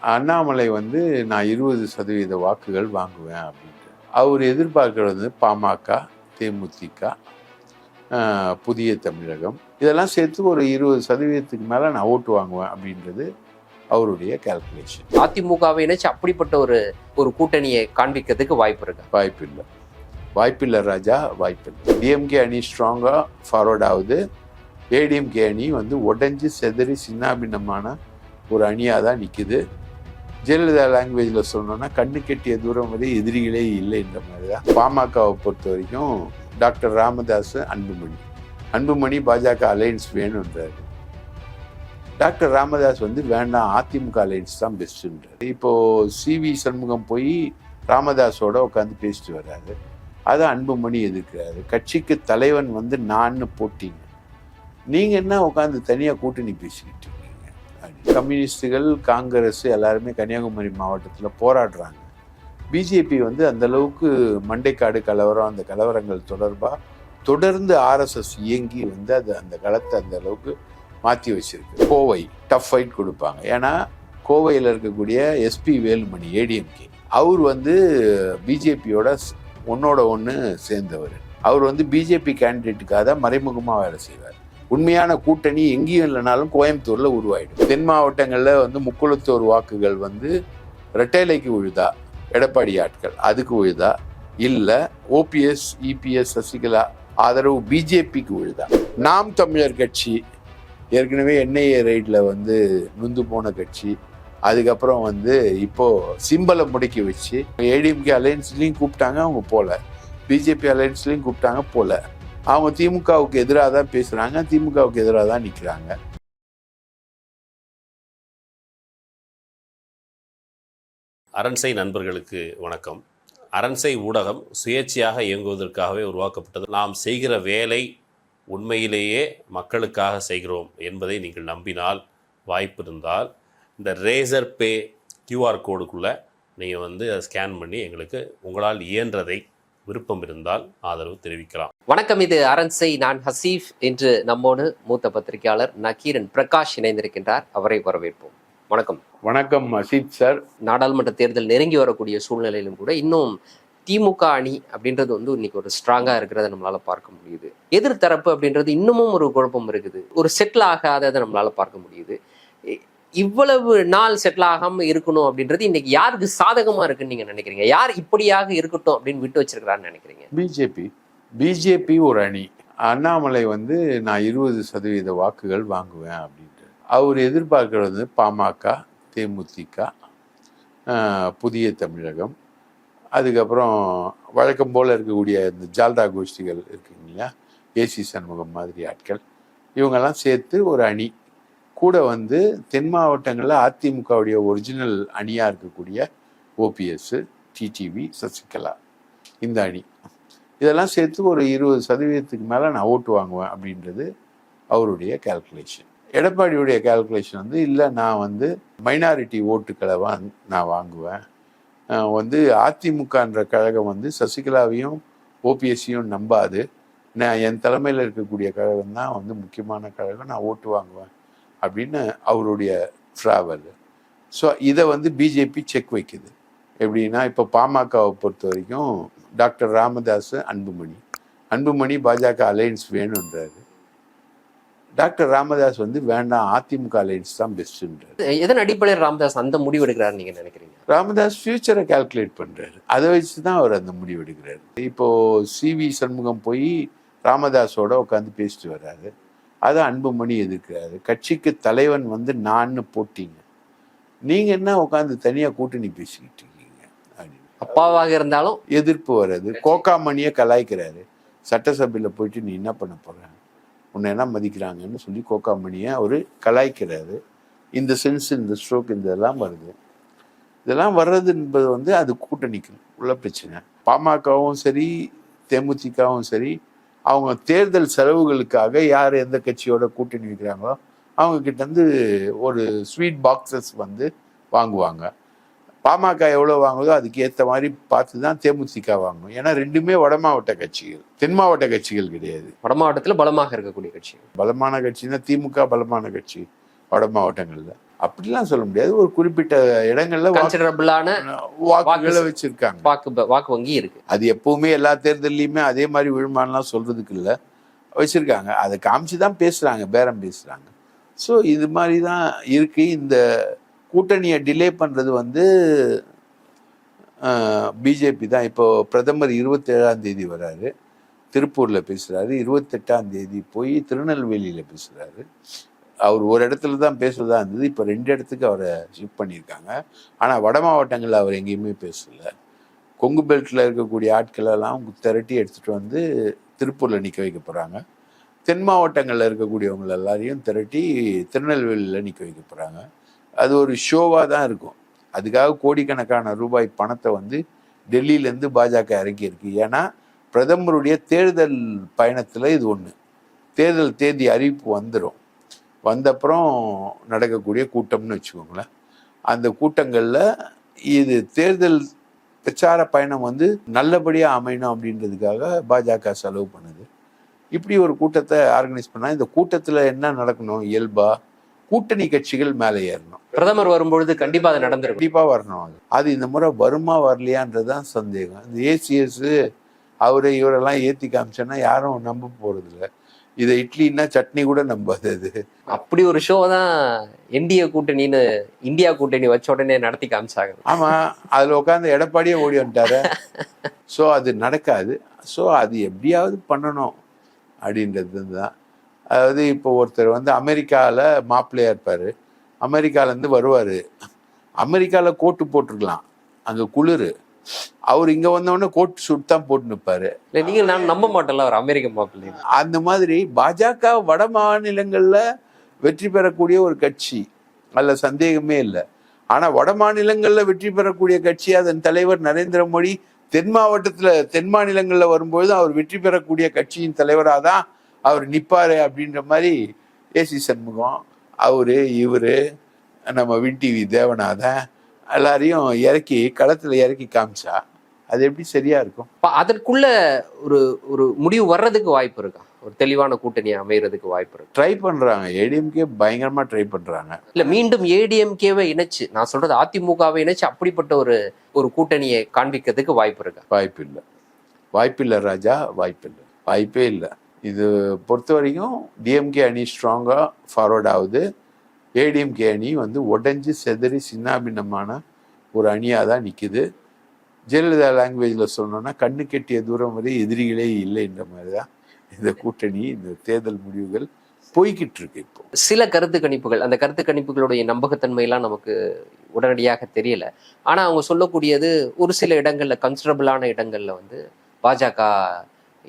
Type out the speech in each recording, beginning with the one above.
அண்ணாமலை வந்து நான் இருபது சதவீத வாக்குகள் வாங்குவேன் அப்படின்ட்டு. அவர் எதிர்பார்க்கறது வந்து பாமக தேமுதிக புதிய தமிழகம். இதெல்லாம் சேர்த்து ஒரு இருபது சதவீதத்துக்கு மேலே நான் ஓட்டு வாங்குவேன் அப்படின்றது அவருடைய கால்குலேஷன் அதிமுகவை இணைச்சு அப்படிப்பட்ட ஒரு ஒரு கூட்டணியை காண்பிக்கிறதுக்கு வாய்ப்பு இருக்கு? வாய்ப்பில்லை. வாய்ப்பில்லை ராஜா வாய்ப்பில்லை. டிஎம்கே அணி ஸ்ட்ராங்காக ஃபார்வர்ட் ஆகுது. ஏடிஎம்கே அணி வந்து உடைஞ்சு செதறி சின்னாபின்னமான ஒரு அணியாக தான் நிற்குது ஜெயலலிதா லாங்குவேஜில் சொன்னோன்னா கண்ணு கெட்டிய தூரம் வரை எதிரிகளே இல்லைன்ற மாதிரி தான் பாமகவை பொறுத்த வரைக்கும் டாக்டர் ராமதாஸ் அன்புமணி. அன்புமணி பாஜக அலையன்ஸ் வேணுன்றாரு டாக்டர் ராமதாஸ் வந்து வேண்டாம் அதிமுக அலையன்ஸ் தான் பெஸ்ட்டுன்றார் இப்போது சிவி சண்முகம் போய் ராமதாஸோட உட்காந்து பேசிட்டு வர்றாரு. அதை அன்புமணி எதிர்க்கிறாரு. கட்சிக்கு தலைவன் வந்து நான்னு போட்டீங்க. நீங்கள் என்ன உட்காந்து தனியாக கூட்டணி பேசிக்கிட்டு கம்யூனிஸ்டுகள் காங்கிரஸ் எல்லாருமே கன்னியாகுமரி மாவட்டத்தில் போராடுறாங்க. பிஜேபி வந்து அந்த அளவுக்கு மண்டைக்காடு கலவரம் அந்த கலவரங்கள் தொடர்பாக தொடர்ந்து ஆர்எஸ்எஸ் இயங்கி வந்து அது அந்த களத்தை அந்த அளவுக்கு மாற்றி வச்சிருக்கு. கோவை டஃப் ஃபைட் கொடுப்பாங்க. ஏன்னா கோவையில் இருக்கக்கூடிய எஸ்பி வேலுமணி ஏடிஎம்கே அவர் வந்து பிஜேபியோட ஒன்னோட ஒன்று சேர்ந்தவர். அவர் வந்து பிஜேபி கேண்டிடேட்டுக்காக தான் மறைமுகமாக வேலை செய்வார். உண்மையான கூட்டணி எங்கேயும் இல்லைனாலும் கோயம்புத்தூரில் உருவாயிடும். தென் மாவட்டங்களில் வந்து முக்குளத்தூர் வாக்குகள் வந்து ரெட்டைலைக்கு விழுதா எடப்பாடி ஆட்கள் அதுக்கு உழுதா? இல்லை ஓபிஎஸ் இபிஎஸ் சசிகலா ஆதரவு பிஜேபிக்கு விழுதா நாம் தமிழர் கட்சி ஏற்கனவே என்ஐஏ ரைடில் வந்து நுந்து போன கட்சி அதுக்கப்புறம் வந்து இப்போ சிம்பலை முடக்கி வச்சு ஏடிஎம்கே அலையன்ஸ்லேயும் கூப்பிட்டாங்க அவங்க போகல பிஜேபி அலையன்ஸ்லேயும் கூப்பிட்டாங்க போகல அவங்க திமுகவுக்கு எதிராக தான் பேசுகிறாங்க திமுகவுக்கு எதிராக தான் நிற்கிறாங்க அரண்சை நண்பர்களுக்கு வணக்கம். அரண்சை ஊடகம் சுயேட்சையாக இயங்குவதற்காகவே உருவாக்கப்பட்டது. நாம் செய்கிற வேலை உண்மையிலேயே மக்களுக்காக செய்கிறோம் என்பதை நீங்கள் நம்பினால் வாய்ப்பு இருந்தால் இந்த ரேசர் பே கியூஆர் கோடுக்குள்ளே நீங்கள் வந்து அதை ஸ்கேன் பண்ணி எங்களுக்கு உங்களால் இயன்றதை விருப்பம் இருந்தால் ஆதரவு தெரிவிக்கலாம். வணக்கம் இது அரண்சை நான் ஹசீஃப். என்று நம்மோடு மூத்த பத்திரிகையாளர் நக்கீரன் பிரகாஷ் இணைந்திருக்கின்றார். அவரை வரவேற்போம். வணக்கம். வணக்கம் அசீத் சார். நாடாளுமன்ற தேர்தல் நெருங்கி வரக்கூடிய சூழ்நிலையிலும் கூட இன்னும் திமுக அணி அப்படின்றது வந்து இன்னைக்கு ஒரு ஸ்ட்ராங்கா இருக்கிறத நம்மளால பார்க்க முடியுது. எதிர்த்தரப்பு அப்படின்றது இன்னமும் ஒரு குழப்பம் இருக்குது. ஒரு செட்டில் ஆகாததை நம்மளால பார்க்க முடியுது. இவ்வளவு நாள் செட்டில் ஆகாம இருக்கணும் அப்படின்றது இன்னைக்கு யாருக்கு சாதகமா இருக்குன்னு நீங்க நினைக்கிறீங்க? யார் இப்படியாக இருக்கட்டும் அப்படின்னு விட்டு வச்சிருக்கிறான்னு நினைக்கிறீங்க? பிஜேபி. பிஜேபி ஒரு அணி. அண்ணாமலை வந்து நான் இருபது சதவீத வாக்குகள் வாங்குவேன் அப்படின்ட்டு அவர் எதிர்பார்க்கறது வந்து பாமக தேமுதிக புதிய தமிழகம். அதுக்கப்புறம் வழக்கம் போல் இருக்கக்கூடிய இந்த ஜால்டா கோஷ்டிகள் இருக்குங்க இல்லையா? ஏசி சண்முகம் மாதிரி ஆட்கள். இவங்கெல்லாம் சேர்த்து ஒரு அணி. கூட வந்து தென் மாவட்டங்களில் அதிமுகவுடைய ஒரிஜினல் அணியாக இருக்கக்கூடிய ஓபிஎஸ் டிடிவி சசிகலா. இந்த அணி. இதெல்லாம் சேர்த்து ஒரு இருபது சதவீதத்துக்கு மேலே நான் ஓட்டு வாங்குவேன் அப்படின்றது அவருடைய கால்குலேஷன் எடப்பாடியுடைய கால்குலேஷன் வந்து இல்லை நான் வந்து மைனாரிட்டி ஓட்டுக்களை வாங் நான் வாங்குவேன். வந்து அதிமுகன்ற கழகம் வந்து சசிகலாவையும் ஓபிஎஸ்சியும் நம்பாது. நான் என் தலைமையில் இருக்கக்கூடிய கழகம் தான் வந்து முக்கியமான கழகம் நான் ஓட்டு வாங்குவேன் அப்படின்னு அவருடைய ட்ராவல் ஸோ இதை வந்து பிஜேபி செக் வைக்குது. எப்படின்னா இப்போ பாமகவை பொறுத்த வரைக்கும் டாக்டர் ராமதாஸ் அன்புமணி. அன்புமணி பாஜக அலையன்ஸ் வேணுன்றாரு. டாக்டர் ராமதாஸ் வந்து வேண்டாம் அதிமுக அலையன்ஸ் தான் பெஸ்ட்டுன்றாரு எதன் அடிப்படையில் ராமதாஸ் அந்த முடிவு எடுக்கிறாரு நீங்க நினைக்கிறீங்க? ராமதாஸ் ஃபியூச்சரை கால்குலேட் பண்றாரு. அதை வச்சு தான் அவர் அந்த முடிவு எடுக்கிறாரு. இப்போ சிவி சண்முகம் போய் ராமதாஸோட உட்காந்து பேசிட்டு வர்றாரு அதை அன்புமணி எதிர்க்கிறாரு. கட்சிக்கு தலைவன் வந்து நான்னு போட்டீங்க. நீங்க என்ன உட்காந்து தனியா கூட்டணி பேசிக்கிட்டு இருக்கீங்க அப்படின்னு அப்பாவாக இருந்தாலும் எதிர்ப்பு வருது. கோக்காமணியை கலாய்க்கிறாரு. சட்டசபையில் போயிட்டு நீ என்ன பண்ண போற? உன்னை என்ன மதிக்கிறாங்கன்னு சொல்லி கோக்காமணியை அவர் கலாய்க்கிறாரு. இந்த சென்ஸ் இந்த ஸ்ட்ரோக் இந்த இதெல்லாம் வருது. இதெல்லாம் வர்றது என்பது வந்து அது கூட்டணிக்கு உள்ள பிரச்சனை. பாமகவும் சரி தேமுதிகவும் சரி அவங்க தேர்தல் செலவுகளுக்காக யார் எந்த கட்சியோட கூட்டணி வைக்கிறாங்களோ அவங்க கிட்ட ஒரு ஸ்வீட் பாக்ஸஸ் வந்து வாங்குவாங்க. பாமக எவ்வளோ வாங்குதோ அதுக்கு ஏற்ற மாதிரி பார்த்து தான் தேமுதிக வாங்கும் ஏன்னா ரெண்டுமே வட மாவட்ட கட்சிகள். தென் மாவட்ட கட்சிகள் கிடையாது. வட மாவட்டத்துல பலமாக இருக்கக்கூடிய கட்சி பலமான கட்சின்னா திமுக பலமான கட்சி வட மாவட்டங்களில். அப்படிலாம் சொல்ல முடியாது. ஒரு குறிப்பிட்ட இடங்கள்ல கன்சிடரபிளான வாக்குகளை வச்சிருக்காங்க. வாக்கு வாக்கு வங்கி இருக்கு. அது எப்பவுமே எல்லா தேர்தல்லையுமே அதே மாதிரி விழுமானலாம் சொல்றதுக்கு இல்லை. வச்சிருக்காங்க. அதை காமிச்சு தான் பேசுறாங்க பேரம் பேசுறாங்க. ஸோ இது மாதிரி தான் இருக்கு. இந்த கூட்டணியை டிலே பண்ணுறது வந்து பிஜேபி தான். இப்போ பிரதமர் இருபத்தேழாம் தேதி வராரு. திருப்பூரில் பேசுகிறாரு இருபத்தெட்டாம் தேதி போய் திருநெல்வேலியில் பேசுகிறாரு அவர் ஒரு இடத்துல தான் பேசுறதா இருந்தது. இப்போ ரெண்டு இடத்துக்கு அவரை ஷிஃப்ட் பண்ணியிருக்காங்க. ஆனால் வட மாவட்டங்களில் அவர் எங்கேயுமே பேசல. கொங்கு பெல்ட்டில் இருக்கக்கூடிய ஆட்களெல்லாம் திரட்டி எடுத்துகிட்டு வந்து திருப்பூரில் நிற்க வைக்க போகிறாங்க தென் மாவட்டங்களில் இருக்கக்கூடியவங்க எல்லாரையும் திரட்டி திருநெல்வேலியில் நிற்க வைக்க போகிறாங்க அது ஒரு ஷோவாக தான் இருக்கும். அதுக்காக கோடிக்கணக்கான ரூபாய் பணத்தை வந்து டெல்லியிலேருந்து பாஜக இறக்கியிருக்கு. ஏன்னா பிரதமருடைய தேர்தல் பயணத்தில் இது ஒன்று தேர்தல் தேதி அறிவிப்பு வந்துடும் வந்தப்புறம் நடக்கக்கூடிய கூட்டம்னு வச்சுக்கோங்களேன். அந்த கூட்டங்களில் இது தேர்தல் பிரச்சார பயணம் வந்து நல்லபடியாக அமையணும் அப்படின்றதுக்காக பாஜக செலவு பண்ணுது. இப்படி ஒரு கூட்டத்தை ஆர்கனைஸ் பண்ணால் இந்த கூட்டத்தில் என்ன நடக்கணும்? இயல்பாக கூட்டணி கட்சிகள் மேலே ஏறணும். பிரதமர் வரும்பொழுது கண்டிப்பா அது நடந்திருக்கும். கண்டிப்பாக வரணும் அது. அது இந்த முறை வருமா வரலையான்றது தான் சந்தேகம். இந்த ஏசிஎஸ் அவரு இவரெல்லாம் ஏற்றி காமிச்சோன்னா யாரும் நம்ப போகிறதில்ல இதை இட்லின்னா சட்னி கூட நம்பாது அது. அப்படி ஒரு ஷோ தான் என்டிஏ கூட்டணின்னு இந்தியா கூட்டணி வச்ச உடனே நடத்தி காமிச்சாங்க. ஆமா அதுல உட்காந்து எடப்பாடியே ஓடி வந்துட்டாரு. ஸோ அது நடக்காது. ஸோ அது எப்படியாவது பண்ணணும் அப்படின்றது தான் அதாவது இப்போ ஒருத்தர் வந்து அமெரிக்காவில் மாப்பிள்ளையா இருப்பார். அமெரிக்காலேருந்து வருவார். அமெரிக்காவில் கோட்டு போட்டிருக்கலாம். அங்கே குளிர். அவர் இங்கே வந்தோடனே கோட் சூட் தான் போட்டு நிற்பாரு இல்ல நீங்க நான் நம்ப மாட்டோம்ல ஒரு அமெரிக்க மாப்பிள்ளை. அந்த மாதிரி பாஜக வட மாநிலங்களில் வெற்றி பெறக்கூடிய ஒரு கட்சி. அதில் சந்தேகமே இல்லை. ஆனால் வட மாநிலங்களில் வெற்றி பெறக்கூடிய கட்சி அதன் தலைவர் நரேந்திர மோடி தென் மாவட்டத்தில் தென் மாநிலங்களில் வரும்போது அவர் வெற்றி பெறக்கூடிய கட்சியின் தலைவராக தான் அவர் நிற்பாரு அப்படின்ற மாதிரி ஏசி சண்முகம் அவரு இவரு நம்ம வின் டிவி தேவநாதன் எல்லாரையும் இறக்கி களத்தில் இறக்கி காமிச்சா அது எப்படி சரியா இருக்கும்? அதற்குள்ள ஒரு ஒரு முடிவு வர்றதுக்கு வாய்ப்பு இருக்கா? ஒரு தெளிவான கூட்டணி அமையறதுக்கு வாய்ப்பு இருக்கு? ட்ரை பண்றாங்க. ஏடிஎம்கே பயங்கரமா ட்ரை பண்றாங்க. இல்ல மீண்டும் ஏடிஎம்கேவை இணைச்சு நான் சொல்றது அதிமுகவை இணைச்சு அப்படிப்பட்ட ஒரு ஒரு கூட்டணியை காண்பிக்கிறதுக்கு வாய்ப்பு இருக்கா? வாய்ப்பு இல்லை. வாய்ப்பு இல்லை ராஜா வாய்ப்பு இல்லை. வாய்ப்பே இல்லை. இது பொறுத்த வரைக்கும் டிஎம்கே அணி ஸ்ட்ராங்காக ஃபார்வர்ட் ஆகுது. ஏடிஎம்கே அணி வந்து உடஞ்சி செதறி சின்னாபின்னமான ஒரு அணியாக தான் நிற்குது ஜெயலலிதா லாங்குவேஜில் சொல்லணும்னா கண்ணு கெட்டிய தூரம் வரை எதிரிகளே இல்லைன்ற மாதிரி தான் இந்த கூட்டணி இந்த தேர்தல் முடிவுகள் போய்கிட்டு இருக்கு இப்போ. சில கருத்து கணிப்புகள் அந்த கருத்து கணிப்புகளுடைய நம்பகத்தன்மையெல்லாம் நமக்கு உடனடியாக தெரியல. ஆனால் அவங்க சொல்லக்கூடியது ஒரு சில இடங்களில் கன்சிடபிளான இடங்களில் வந்து பாஜக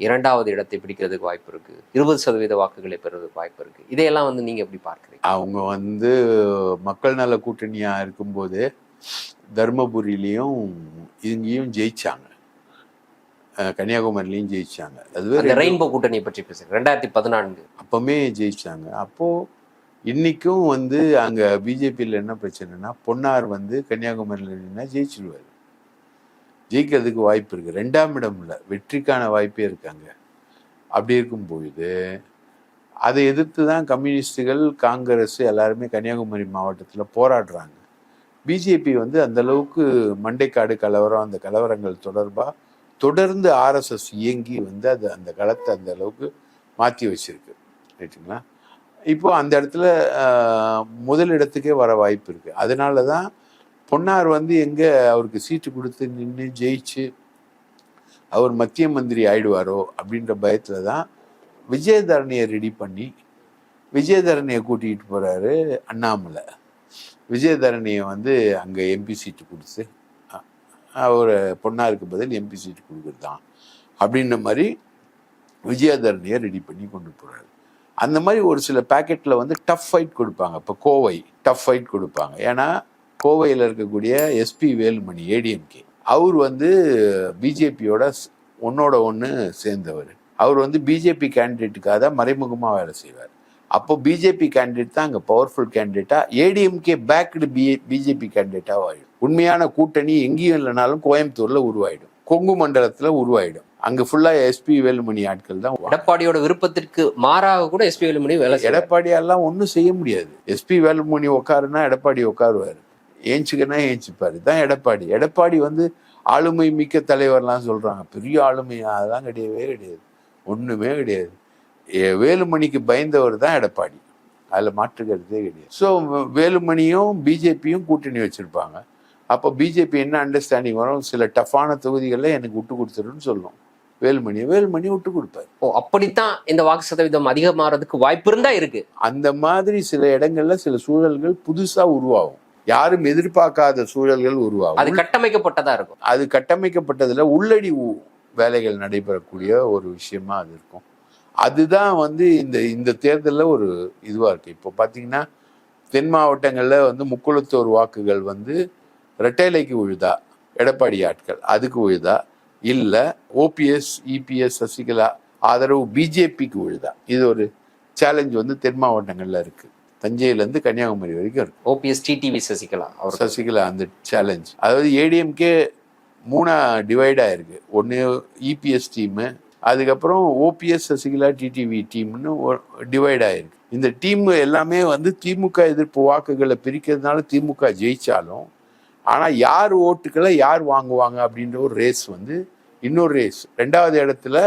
இரண்டாவது இடத்தை பிடிக்கிறதுக்கு வாய்ப்பு இருக்கு. இருபது சதவீத வாக்குகளை பெறுவதற்கு வாய்ப்பு இருக்கு. இதையெல்லாம் வந்து நீங்க எப்படி பார்க்கறீங்க? அவங்க வந்து மக்கள் நல கூட்டணியா இருக்கும்போது தர்மபுரியிலையும் இங்கேயும் ஜெயிச்சாங்க. கன்னியாகுமரிலையும் ஜெயிச்சாங்க. அதுவே ரெயின்போ கூட்டணியை பற்றி பேசுறேன் ரெண்டாயிரத்தி பதினான்கு. அப்பவுமே ஜெயிச்சாங்க. அப்போ இன்னைக்கும் வந்து அங்க பிஜேபியில் என்ன பிரச்சனைனா பொன்னார் வந்து கன்னியாகுமரியில் நின்னா ஜெயிச்சிருவாரு. ஜெயிக்கிறதுக்கு வாய்ப்பு இருக்குது ரெண்டாம் இடம் இல்லை. வெற்றிக்கான வாய்ப்பே இருக்காங்க. அப்படி இருக்கும்பொழுது அதை எதிர்த்து தான் கம்யூனிஸ்டுகள் காங்கிரஸ் எல்லாருமே கன்னியாகுமரி மாவட்டத்தில் போராடுறாங்க. பிஜேபி வந்து அந்த அளவுக்கு மண்டைக்காடு கலவரம் அந்த கலவரங்கள் தொடர்பாக தொடர்ந்து ஆர்எஸ்எஸ் இயங்கி வந்து அது அந்த களத்தை அந்த அளவுக்கு மாற்றி வச்சிருக்கு. ரைட்டுங்களா? இப்போ அந்த இடத்துல முதல் இடத்துக்கே வர வாய்ப்பு இருக்குது அதனால தான் பொன்னார் வந்து எங்கே அவருக்கு சீட்டு கொடுத்து நின்று ஜெயிச்சு அவர் மத்திய மந்திரி ஆயிடுவாரோ அப்படின்ற பயத்தில் தான் விஜயதரணியை ரெடி பண்ணி விஜயதரணியை கூட்டிகிட்டு போகிறாரு அண்ணாமலை. விஜயதரணியை வந்து அங்கே எம்பி சீட்டு கொடுத்து அவர் பொன்னாருக்கு பதில் எம்பி சீட்டு கொடுக்குறது தான் அப்படின்ற மாதிரி விஜயதரணியை ரெடி பண்ணி கொண்டு போகிறாரு அந்த மாதிரி ஒரு சில பேக்கெட்டில் வந்து டஃப் ஃபைட் கொடுப்பாங்க. இப்போ கோவை டஃப் ஃபைட் கொடுப்பாங்க. ஏன்னா கோவையில் இருக்கக்கூடிய எஸ்பி வேலுமணி ஏடிஎம்கே அவர் வந்து பிஜேபியோட ஒன்னோட ஒன்று சேர்ந்தவர். அவர் வந்து பிஜேபி கேண்டிடேட்டுக்காக தான் மறைமுகமாக வேலை செய்வார். அப்போ பிஜேபி கேண்டிடேட் தான் அங்கே பவர்ஃபுல் கேண்டிடேட்டா ஏடிஎம்கே பேக்டு பி பிஜேபி கேண்டிடேட்டாக ஆயிடும். உண்மையான கூட்டணி எங்கேயும் இல்லைனாலும் கோயம்புத்தூர்ல உருவாயிடும். கொங்கு மண்டலத்துல உருவாயிடும். அங்க ஃபுல்லா எஸ்பி வேலுமணி ஆட்கள் தான் எடப்பாடியோட விருப்பத்திற்கு மாறாக கூட எஸ்பி வேலுமணி வேலை. எடப்பாடியெல்லாம் ஒன்றும் செய்ய முடியாது. எஸ்பி வேலுமணி உட்காருன்னா எடப்பாடி உட்காருவாரு ஏஞ்சுக்கன்னா ஏஞ்சிப்பாரு. தான் எடப்பாடி. எடப்பாடி வந்து ஆளுமை மிக்க தலைவர்லாம் சொல்றாங்க. பெரிய ஆளுமை அதெல்லாம் கிடையவே கிடையாது. ஒண்ணுமே கிடையாது. வேலுமணிக்கு பயந்தவர் தான் எடப்பாடி. அதுல மாற்று கருத்தே கிடையாது. ஸோ வேலுமணியும் பிஜேபியும் கூட்டணி வச்சிருப்பாங்க. அப்போ பிஜேபி என்ன அண்டர்ஸ்டாண்டிங் வரும்? சில டஃப்பான தொகுதிகளில் எனக்கு விட்டு கொடுத்துருன்னு சொல்லும். வேலுமணி வேலுமணி விட்டு கொடுப்பாரு. ஓ அப்படித்தான் இந்த வாக்கு சதவீதம் அதிகமாறதுக்கு வாய்ப்பு இருந்தா இருக்கு. அந்த மாதிரி சில இடங்கள்ல சில சூழல்கள் புதுசா உருவாகும். யாரும் எதிர்பார்க்காத சூழல்கள் அது உருவாகும் கட்டமைக்கப்பட்டதா இருக்கும். அது கட்டமைக்கப்பட்டதுல உள்ளடி வேலைகள் நடைபெறக்கூடிய ஒரு விஷயமா அது இருக்கும். அதுதான் வந்து இந்த இந்த தேர்தலில் ஒரு இதுவா இருக்கு. இப்போ பார்த்தீங்கன்னா தென் மாவட்டங்கள்ல வந்து முக்குளத்தோர் வாக்குகள் வந்து ரெட்டைலைக்கு விழுதா எடப்பாடி ஆட்கள் அதுக்கு விழுதா இல்ல ஓபிஎஸ் இபிஎஸ் சசிகலா ஆதரவு பிஜேபிக்கு விழுதா இது ஒரு சேலஞ்ச் வந்து தென் மாவட்டங்கள்ல இருக்கு. தஞ்சையில இருந்து கன்னியாகுமரி வரைக்கும் இருக்கு ஓபிஎஸ் டிடிவி சசிகலா அவர். சசிகலா அந்த சேலஞ்ச் அதாவது ஏடிஎம்கே மூணா டிவைட் ஆயிருக்கு. ஒன்று இபிஎஸ் டீமு அதுக்கப்புறம் ஓபிஎஸ் சசிகலா டிடிவி டீம்னு டிவைட் ஆயிருக்கு. இந்த டீம் எல்லாமே வந்து திமுக எதிர்ப்பு வாக்குகளை பிரிக்கிறதுனால திமுக ஜெயிச்சாலும் ஆனால் யார் ஓட்டுக்களை யார் வாங்குவாங்க அப்படின்ற ஒரு ரேஸ் வந்து இன்னொரு ரேஸ் ரெண்டாவது இடத்துல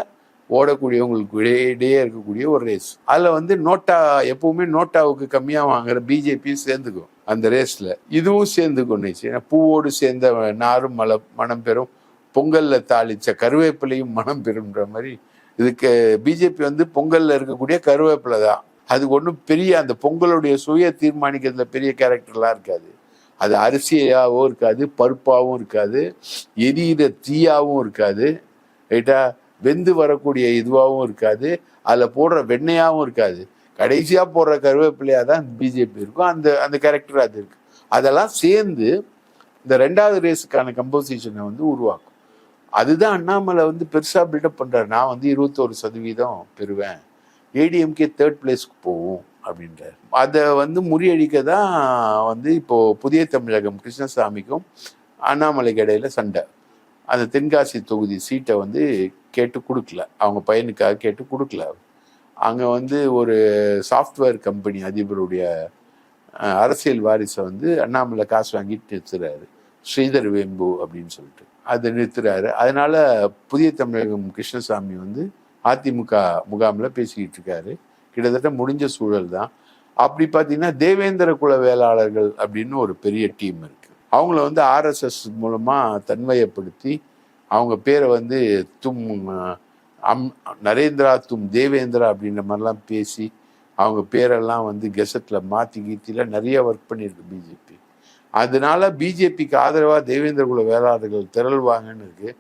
ஓடக்கூடியவங்களுக்கு இடையே இருக்கக்கூடிய ஒரு ரேஸ் அதில் வந்து நோட்டா எப்பவுமே நோட்டாவுக்கு கம்மியாக வாங்குற பிஜேபியும் சேர்ந்துக்கும் அந்த ரேஸில் இதுவும் சேர்ந்துக்கும் ஏன்னா பூவோடு சேர்ந்த நாரும் மல மனம் பெறும். பொங்கலில் தாளித்த கருவேப்பிலையும் மனம் பெறும்ன்ற மாதிரி இதுக்கு பிஜேபி வந்து பொங்கலில் இருக்கக்கூடிய கருவேப்பிலை தான். அது ஒன்றும் பெரிய அந்த பொங்கலுடைய சுய தீர்மானிக்கிறதுல பெரிய கேரக்டர்லாம் இருக்காது. அது அரிசியாகவும் இருக்காது பருப்பாகவும் இருக்காது எரியிற தீயாகவும் இருக்காது. ரைட்டா வெந்து வரக்கூடிய இதுவாகவும் இருக்காது. அதில் போடுற வெண்ணையாகவும் இருக்காது. கடைசியாக போடுற கருவேப்பிலையாக தான் பிஜேபி இருக்கும். அந்த அந்த கேரக்டர் அது இருக்குது அதெல்லாம் சேர்ந்து இந்த ரெண்டாவது ரேஸுக்கான கம்போசிஷனை வந்து உருவாக்கும். அதுதான் அண்ணாமலை வந்து பெருசாக பில்டப் பண்ணுறாரு நான் வந்து இருபத்தோரு சதவீதம் பெறுவேன். ஏடிஎம்கே தேர்ட் பிளேஸ்க்கு போகும் அப்படின்றார். அதை வந்து முறியடிக்க தான் வந்து இப்போது புதிய தமிழகம் கிருஷ்ணசாமிக்கும் அண்ணாமலைக்கு இடையில சண்டை. அந்த தென்காசி தொகுதி சீட்டை வந்து கேட்டு கொடுக்கல. அவங்க பையனுக்காக கேட்டு கொடுக்கல. அங்கே வந்து ஒரு சாஃப்ட்வேர் கம்பெனி அதிபருடைய அரசியல் வாரிசை வந்து அண்ணாமலை காசு வாங்கிட்டு நிறுத்துறாரு. ஸ்ரீதர் வேம்பு அப்படின்னு சொல்லிட்டு. அதை நிறுத்துறாரு. அதனால புதிய தமிழகம் கிருஷ்ணசாமி வந்து அதிமுக முகாமில் பேசிக்கிட்டு இருக்காரு. கிட்டத்தட்ட முடிஞ்ச சூழல் தான் அப்படி பார்த்தீங்கன்னா தேவேந்திர குல வேளாளர்கள் அப்படின்னு ஒரு பெரிய டீம் இருக்கு. அவங்கள வந்து ஆர்எஸ்எஸ் மூலமாக தன்மையப்படுத்தி அவங்க பேரை வந்து தும் அம் நரேந்திரா தும் தேவேந்திரா அப்படின்ற மாதிரிலாம் பேசி அவங்க பேரெல்லாம் வந்து கெசட்டில் மாற்றி கீத்திலாம் நிறைய ஒர்க் பண்ணியிருக்கு பிஜேபி அதனால பிஜேபிக்கு ஆதரவாக தேவேந்திர குல வேளாளர்கள் திரள்வாங்கன்னு இருக்கு.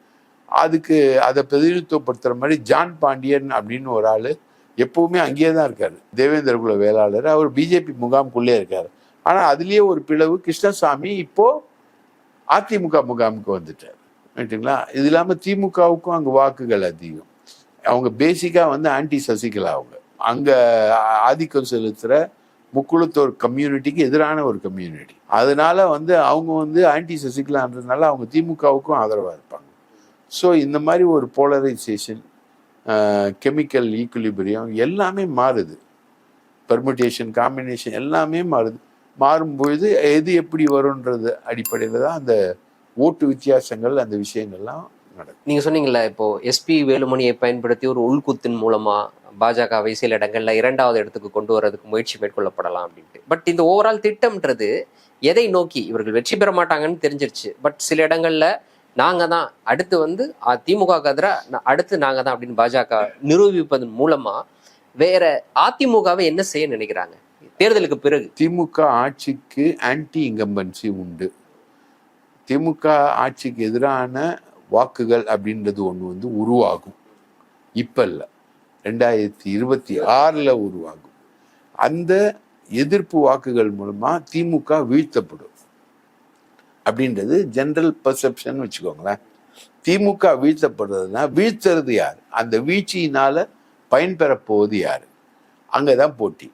அதுக்கு அதை பிரதிநிதித்துவப்படுத்துகிற மாதிரி ஜான் பாண்டியன் அப்படின்னு ஒரு ஆள் எப்பவுமே அங்கேயே தான் இருக்காரு. தேவேந்திர குல வேளாளர். அவர் பிஜேபி முகாம்குள்ளே இருக்காரு. ஆனா அதுலயே ஒரு பிளவு கிருஷ்ணசாமி இப்போ அதிமுக முகாமுக்கு வந்துட்டார். ரைட்டுங்களா இது இல்லாம திமுகவுக்கும் அங்க வாக்குகள் அதிகம். அவங்க பேசிக்கா வந்து ஆன்டி சசிகலா அவங்க. அங்க ஆதிக்கம் செலுத்துற முக்குளத்தோர் கம்யூனிட்டிக்கு எதிரான ஒரு கம்யூனிட்டி அதனால வந்து அவங்க வந்து ஆன்டி சசிகலான்றதுனால அவங்க திமுகவுக்கும் ஆதரவா இருப்பாங்க. ஸோ இந்த மாதிரி ஒரு போலரைசேஷன் கெமிக்கல் ஈக்குலிபிரியம் எல்லாமே மாறுது. பெர்முடேஷன் காம்பினேஷன் எல்லாமே மாறுது. மாறும்பொழுது எது எப்படி வரும்ன்றது அடிப்படையில் தான் அந்த ஓட்டு வித்தியாசங்கள் அந்த விஷயங்கள்லாம் நடக்கும். நீங்கள் சொன்னீங்கல்ல இப்போ எஸ்பி வேலுமணியை பயன்படுத்தி ஒரு உள்குத்தின் மூலமாக பாஜகவை சில இடங்களில் இரண்டாவது இடத்துக்கு கொண்டு வரதுக்கு முயற்சி மேற்கொள்ளப்படலாம் அப்படின்ட்டு. பட் இந்த ஓவரால் திட்டம்ன்றது எதை நோக்கி இவர்கள் வெற்றி பெற மாட்டாங்கன்னு தெரிஞ்சிருச்சு. பட் சில இடங்களில் நாங்கள் தான் அடுத்து வந்து திமுக கதிர அடுத்து நாங்கள் தான் அப்படின்னு பாஜக நிரூபிப்பதன் மூலமாக வேற அதிமுகவை என்ன செய்ய நினைக்கிறாங்க? தேர்தலுக்கு பிறகு. திமுக ஆட்சிக்கு ஆன்டி இங்கம்பன்சி உண்டு. திமுக ஆட்சிக்கு எதிரான வாக்குகள் அப்படின்றது ஒன்று வந்து உருவாகும். இப்போ இல்லை ரெண்டாயிரத்தி இருபத்தி ஆறில் உருவாகும். அந்த எதிர்ப்பு வாக்குகள் மூலமாக திமுக வீழ்த்தப்படும். அப்படின்றது ஜென்ரல் பர்செப்ஷன் வச்சுக்கோங்களேன். திமுக வீழ்த்தப்படுறதுனா வீழ்த்துறது யார்? அந்த வீழ்ச்சியினால பயன்பெற போவது யார்? அங்கதான் போட்டி.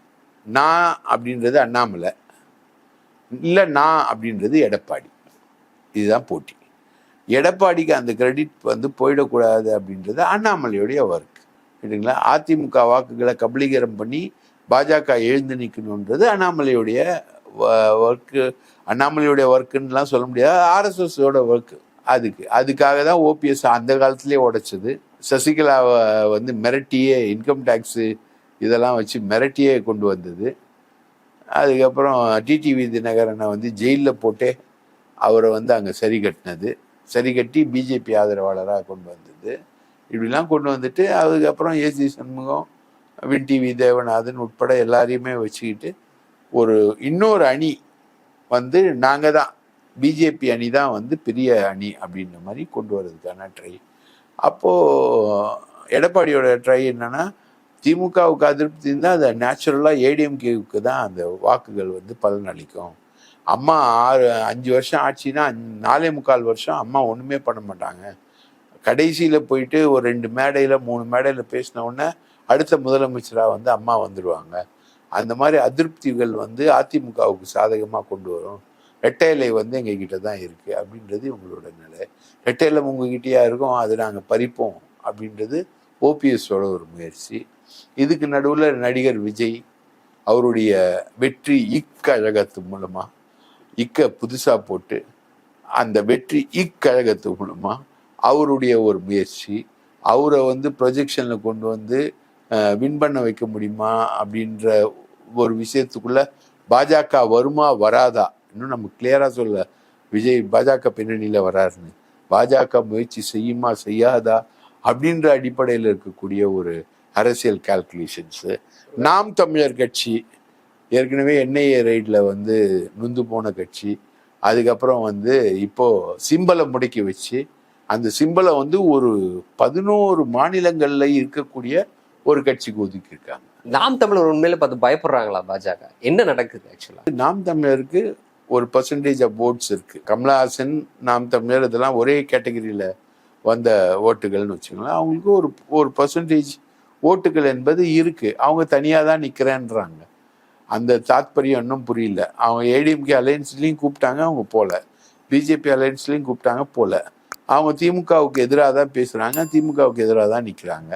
நான் அப்படின்றது அண்ணாமலை இல்லை நான் அப்படின்றது எடப்பாடி. இதுதான் போட்டி. எடப்பாடிக்கு அந்த கிரெடிட் வந்து போயிடக்கூடாது அப்படின்றது அண்ணாமலையுடைய ஒர்க் சரிங்களா அதிமுக வாக்குகளை கபலீகரம் பண்ணி பாஜக எழுந்து நிற்கணுன்றது அண்ணாமலையுடைய ஒர்க்கு அண்ணாமலையுடைய ஒர்க்குன்னுலாம் சொல்ல முடியாது. ஆர்எஸ்எஸோட ஒர்க்கு அதுக்கு. அதுக்காக தான் ஓபிஎஸ் அந்த காலத்திலே உடைச்சது. சசிகலாவை வந்து மிரட்டியே இன்கம் டேக்ஸு இதெல்லாம் வச்சு மிரட்டியே கொண்டு வந்தது. அதுக்கப்புறம் டிடிவி தினகரனை வந்து ஜெயிலில் போட்டே அவரை வந்து அங்கே சரி கட்டினது. சரி கட்டி பிஜேபி ஆதரவாளராக கொண்டு வந்தது. இப்படிலாம் கொண்டு வந்துட்டு அதுக்கப்புறம் AC Shanmugam win TV Devanathan உட்பட எல்லாரையுமே வச்சுக்கிட்டு ஒரு இன்னொரு அணி வந்து நாங்கள் தான். பிஜேபி அணி தான் வந்து பெரிய அணி அப்படின்ற மாதிரி கொண்டு வர்றதுக்கான ட்ரை. அப்போது எடப்பாடியோட ட்ரை என்னன்னா திமுகவுக்கு அதிருப்தி இருந்தால் அது நேச்சுரலாக ஏடிஎம்கேவுக்கு தான் அந்த வாக்குகள் வந்து பலனளிக்கும் அம்மா ஆறு அஞ்சு வருஷம் ஆச்சுன்னா அஞ்சு- நாலே முக்கால் வருஷம் அம்மா ஒன்றுமே பண்ண மாட்டாங்க. கடைசியில் போயிட்டு ஒரு ரெண்டு மேடையில் மூணு மேடையில் பேசின உடனே அடுத்த முதலமைச்சராக வந்து அம்மா வந்துடுவாங்க அந்த மாதிரி அதிருப்திகள் வந்து அதிமுகவுக்கு சாதகமாக கொண்டு வரும். ரெட்டையிலை வந்து எங்ககிட்ட தான் இருக்குது அப்படின்றது உங்களோட நிலை. ரெட்டையிலை உங்ககிட்டயா இருக்கும் அது நாங்கள் பறிப்போம் அப்படின்றது ஓபிஎஸோட ஒரு முயற்சி. இதுக்கு நடுவில் நடிகர் விஜய் அவருடைய வெற்றி இக்கழகத்து மூலமாக இக்க புதுசாக போட்டு அந்த வெற்றி இக்கழகத்து மூலமாக அவருடைய ஒரு முயற்சி அவரை வந்து ப்ரொஜெக்ஷனில் கொண்டு வந்து வின் பண்ண வைக்க முடியுமா அப்படின்ற ஒரு விஷயத்துக்குள்ள பாஜக வருமா வராதா? இன்னும் நம்ம கிளியராக சொல்ல விஜய் பாஜக பின்னணியில் வராருன்னு. பாஜக முயற்சி செய்யுமா செய்யாதா? அப்படின்ற அடிப்படையில் இருக்கக்கூடிய ஒரு அரசியல் கால்குலேஷன்ஸு நாம் தமிழர் கட்சி ஏற்கனவே என்ஐஏ ரைடில் வந்து நுந்து போன கட்சி. அதுக்கப்புறம் வந்து இப்போ சிம்பலை முடக்கி வச்சு அந்த சிம்பலை வந்து ஒரு பதினோரு மாநிலங்கள்ல இருக்கக்கூடிய ஒரு கட்சிக்கு ஒதுக்கி இருக்காங்க நாம் தமிழர் உண்மையில பார்த்து பயப்படுறாங்களா பாஜக? என்ன நடக்குது ஆக்சுவலா நாம் தமிழருக்கு ஒரு பர்சன்டேஜ் ஆஃப் ஓட்ஸ் இருக்கு. கமலஹாசன் நாம் தமிழர் இதெல்லாம் ஒரே கேட்டகரியில வந்த ஓட்டுகள்னு வச்சுக்கலாம் அவங்களுக்கு ஒரு ஒரு பர்சன்டேஜ் ஓட்டுகள் என்பது இருக்குது அவங்க தனியாக தான் நிற்கிறேன்றாங்க அந்த தாத்பரியம் இன்னும் புரியல. அவங்க ஏடிஎம்கே அலையன்ஸ்லேயும் கூப்பிட்டாங்க அவங்க போகல பிஜேபி அலையன்ஸ்லேயும் கூப்பிட்டாங்க போகல அவங்க திமுகவுக்கு எதிராக தான் பேசுகிறாங்க திமுகவுக்கு எதிராக தான் நிற்கிறாங்க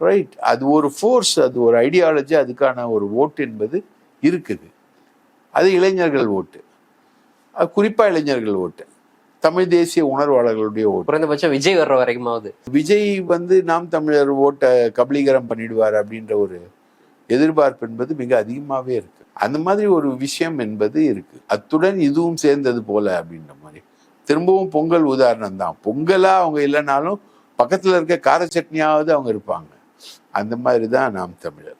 ரைட் அது ஒரு ஃபோர்ஸ் அது ஒரு ஐடியாலஜி அதுக்கான ஒரு ஓட்டு என்பது இருக்குது. அது இளைஞர்கள் ஓட்டு அது குறிப்பாக இளைஞர்கள் ஓட்டு தமிழ் தேசிய உணர்வாளர்களுடைய ஓட்டு. குறைந்தபட்சம் விஜய் வர்ற வரைக்குமாவது. விஜய் வந்து நாம் தமிழர் ஓட்டை கபலீகரம் பண்ணிடுவார் அப்படின்ற ஒரு எதிர்பார்ப்பு என்பது மிக அதிகமாகவே இருக்கு. அந்த மாதிரி ஒரு விஷயம் என்பது இருக்கு. அத்துடன் இதுவும் சேர்ந்தது போல அப்படின்ற மாதிரி. திரும்பவும் பொங்கல் உதாரணம் தான். பொங்கலா அவங்க இல்லைனாலும் பக்கத்துல இருக்க கார சட்னியாவது அவங்க இருப்பாங்க. அந்த மாதிரி தான் நாம் தமிழர்.